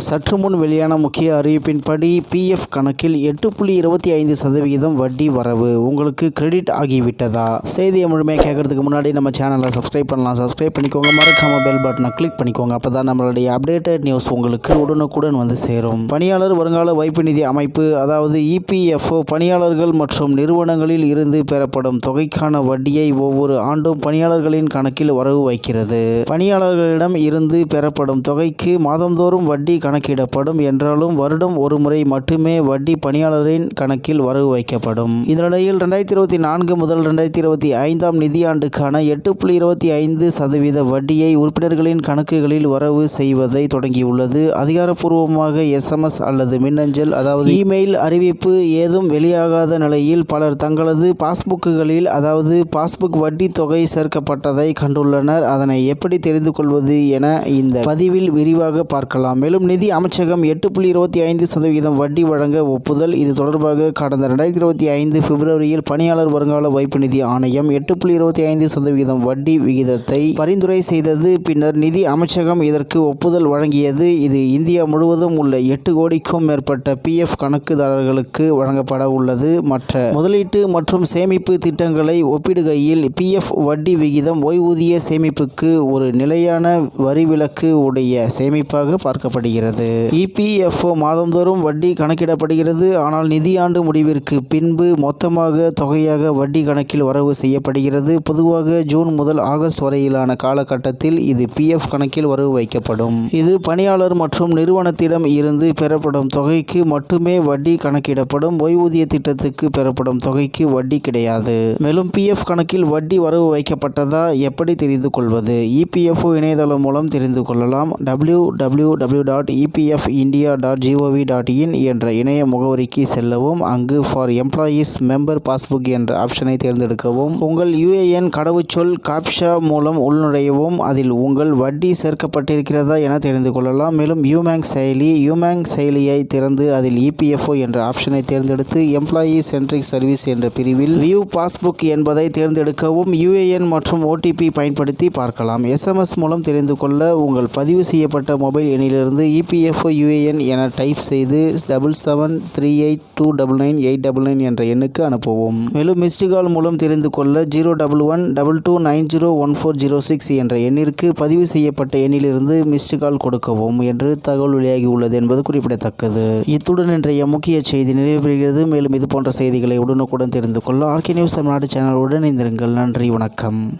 சற்று முன் வெளியான முக்கிய அறிவிப்பின்படி பிஎஃப் கணக்கில் எட்டு புள்ளி இருபத்தி ஐந்து சதவிகிதம் வட்டி வரவு. உங்களுக்கு கிரெடிட் ஆகிவிட்டதா? செய்தியை முழுமையாக கேட்கறதுக்கு முன்னாடி நம்ம சேனலை சப்ஸ்கிரைப் பண்ணலாம். சப்ஸ்கிரைப் பண்ணிக்கோங்க. மறக்காம பெல் பட்டனை கிளிக் பண்ணிக்கோங்க. அப்போ தான் நம்மளுடைய அப்டேட்டட் நியூஸ் உங்களுக்கு உடனுக்குடன் வந்து சேரும். பணியாளர் வருங்கால வைப்பு நிதி அமைப்பு அதாவது இபிஎஃப்ஓ பணியாளர்கள் மற்றும் நிறுவனங்களில் இருந்து பெறப்படும் தொகைக்கான வட்டியை ஒவ்வொரு ஆண்டும் பணியாளர்களின் கணக்கில் வரவு வைக்கிறது. பணியாளர்களிடம் இருந்து பெறப்படும் தொகைக்கு மாதந்தோறும் வட்டி கணக்கிடப்படும். என்றாலும் வருடம் ஒரு முறை மட்டுமே வட்டி பணியாளரின் கணக்கில் வரவு வைக்கப்படும். இந்நிலையில் ரெண்டாயிரத்தி இருபத்தி நான்கு முதல் ரெண்டாயிரத்தி இருபத்தி ஐந்தாம் நிதியாண்டுக்கான எட்டு புள்ளி இருபத்தி ஐந்து சதவீத வட்டியை உறுப்பினர்களின் கணக்குகளில் வரவு செய்வதை தொடங்கியுள்ளது. அதிகாரப்பூர்வமாக எஸ்எம்எஸ் அல்லது மின்னஞ்சல் அதாவது இமெயில் அறிவிப்பு ஏதும் வெளியாகாத நிலையில் பலர் தங்களது பாஸ்புக்குகளில் அதாவது பாஸ்புக் வட்டி தொகை சேர்க்கப்பட்டதை கண்டுள்ளனர். அதனை எப்படி தெரிந்து கொள்வது என இந்த பதிவில் விரிவாக பார்க்கலாம். மேலும் நிதி நிதி அமைச்சகம் எட்டு புள்ளி இருபத்தி ஐந்து சதவீதம் வட்டி வழங்க ஒப்புதல். இது தொடர்பாக கடந்த ரெண்டாயிரத்தி இருபத்தி ஐந்து பிப்ரவரியில் பணியாளர் வருங்கால வைப்பு நிதி ஆணையம் எட்டு புள்ளி இருபத்தி ஐந்து சதவீதம் வட்டி விகிதத்தை பரிந்துரை செய்தது. பின்னர் நிதி அமைச்சகம் இதற்கு ஒப்புதல் வழங்கியது. இது இந்தியா முழுவதும் உள்ள எட்டு கோடிக்கும் மேற்பட்ட பிஎஃப் கணக்குதாரர்களுக்கு வழங்கப்பட உள்ளது. மற்ற முதலீட்டு மற்றும் சேமிப்பு திட்டங்களை ஒப்பிடுகையில் பிஎஃப் வட்டி விகிதம் ஓய்வூதிய சேமிப்புக்கு ஒரு நிலையான வரி விலக்கு உடைய சேமிப்பாக பார்க்கப்படுகிறது. இபிஎஃப்ஓ மாதந்தோறும் வட்டி கணக்கிடப்படுகிறது. ஆனால் நிதியாண்டு முடிவிற்கு பின்பு மொத்தமாக தொகையாக வட்டி கணக்கில் வரவு செய்யப்படுகிறது. பொதுவாக ஜூன் முதல் ஆகஸ்ட் வரையிலான காலகட்டத்தில் இது பிஎஃப் கணக்கில் வரவு வைக்கப்படும். இது பணியாளர் மற்றும் நிறுவனத்திடம் இருந்து பெறப்படும் தொகைக்கு மட்டுமே வட்டி கணக்கிடப்படும். ஓய்வூதிய திட்டத்துக்கு பெறப்படும் தொகைக்கு வட்டி கிடையாது. மேலும் பிஎஃப் கணக்கில் வட்டி வரவு வைக்கப்பட்டதா எப்படி தெரிந்து கொள்வது? இபிஎஃப்ஓ இணையதளம் மூலம் தெரிந்து கொள்ளலாம். W W W dot EPF India dot G O V dot in என்ற இணைய முகவரிக்கு செல்லவும் அங்கு ஃபார் எம்ப்ளாயீஸ் மெம்பர் பாஸ்புக் என்ற ஆப்ஷனை தேர்ந்தெடுக்கவும் உங்கள் யுஏஎன் கடவுச்சொல் காப்ஷா மூலம் உள்நுழையவும் அதில் உங்கள் வட்டி சேர்க்கப்பட்டிருக்கிறதா என தெரிந்து கொள்ளலாம். மேலும் யூமேங் செயலி யூமேங் செயலியை திறந்து அதில் இபிஎஃப்ஓ என்ற ஆப்ஷனை தேர்ந்தெடுத்து எம்ப்ளாயி சென்ட்ரிக் சர்வீஸ் என்ற பிரிவில் வியூ பாஸ்புக் என்பதை தேர்ந்தெடுக்கவும் யுஏஎன் மற்றும் ஓடிபி பயன்படுத்தி பார்க்கலாம். எஸ்எம்எஸ் மூலம் தெரிந்து கொள்ள உங்கள் பதிவு செய்யப்பட்ட மொபைல் எண்ணிலிருந்து இபிஎஃப்ஓ யுஏஎன் என டைப் செய்து double seven three eight two double nine eight double nine என்ற எண்ணுக்கு அனுப்பவும். மேலும் மிஸ்டு கால் மூலம் தெரிந்து கொள்ள zero double one double two nine zero one four zero six என்ற எண்ணிற்கு பதிவு செய்யப்பட்ட எண்ணிலிருந்து மிஸ்டு கால் கொடுக்கவும் என்று தகவல் வெளியாகி உள்ளது என்பது குறிப்பிடத்தக்கது. இத்துடன் இன்றைய முக்கிய செய்தி நிறைவு பெறுகிறது. மேலும் இது போன்ற செய்திகளை உடனுக்குடன் தெரிந்து கொள்ள ஆர்கே நியூஸ் தமிழ்நாடு சேனலுடன் இணைந்திருங்கள். நன்றி வணக்கம்.